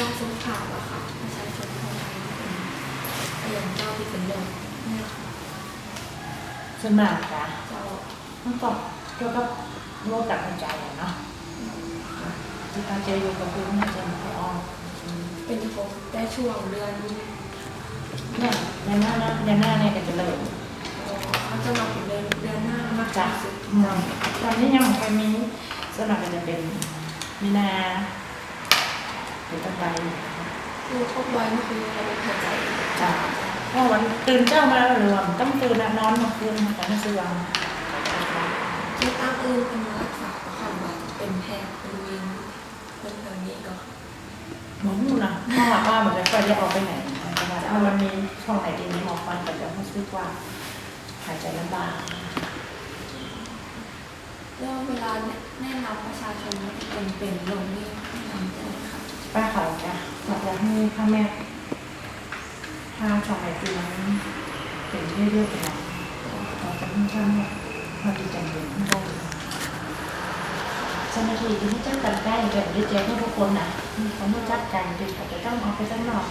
ช่องสงขลาอะค่ะประชาชนคนไทยเป็นอย่างเจ้าที่เป็นลมเนี่ยค่ะส่วนมากจ้ะเจ้ามันก็เกี่ยวกับโรคกับหัวใจอะเนาะที่การเจออยู่กับคุณน่าจะไม่ออกเป็นผมได้ช่วงเดือนเนี่ยยันหน้านะยันหน้าเนี่ยก็จะเริ่มเขาจะมาเป็นเดือนเดือนหน้ามากจ้ะที่สุดอืมตอนนี้ยังไม่ค่อยมีส่วนมากก็จะเป็นมีนา เป็นต้นไปคือพบไว้ก็คือระบบหายใจจ้ะเพราะวันตื่นเจ้ามาหรือว่าต้องตื่นนะนอนมื่อคืนมาแต่ไม่ซื้อวางที่ตั้งอื่นเป็นรักษาประคันว่าเป็นแพทย์เป็นวินเป็นแบบนี้ก็หมอหูนะหมอว่าเหมือนจะค่อยได้ออกไปไหนแต่ว่าถ้ามันมีช่องไหนดีนี้หมอฟันก็จะรู้สึกว่าหายใจลำบากแล้วเวลาแนะนำประชาชนว่เป็นเป็นลมนี่ ป้าเขาจะอยาจะให้พ่อแม่พาช่องไหนดีนั้นเป็นเรื่อยๆไปนะเราจะไม่ทำเนี่ยเราดีจังเยไม่ได้เจ้าหน้าที่ที่เจ้ากันใกล้แบบดีเจให้ทุกคนนะเขาไม่จับกันดีเขาจะต้องออกไปข้างนอก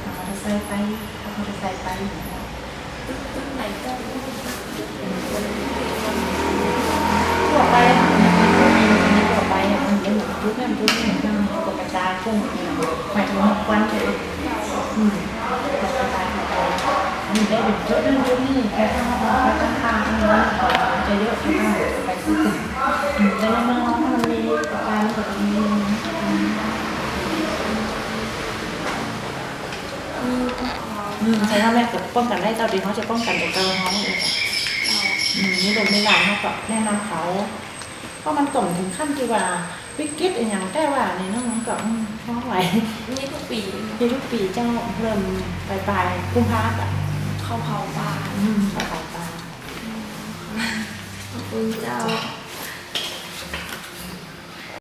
เอามอเตอร์ไซค์ไปเอามอเตอร์ไซค์ไปอย่างเงี้ย ถึงว่าควันเลยอืมกดกระจายออกไปอันนี้ได้เป็นจุดนั้นจุดนี้แค่ข้างนอกแค่ข้างข้างอันนี้มันจะเยอะข้างไปสุดอืมแล้วมันถ้ามันมีกระจายมันก็จะมีมีก็พออืมใช่ถ้าแม่กิดป้องกันได้เจ้าดีเขาจะป้องกันตัวเจ้าเขาเองเราอืมนี่ลงในหลานเขาก็แนะนำเขาเพราะมันส่งถึงขั้นที่ว่า วิกฤตอย่างแต่ว่านี่น้องๆก็อืมท้องไหวนี่ทุกปีปีทุกปีเจ้าเริ่มปลายปลายๆกุมภาพันธ์อะเข้าเผาป่าอืมปลายปลายปลายขอบคุณเจ้าจ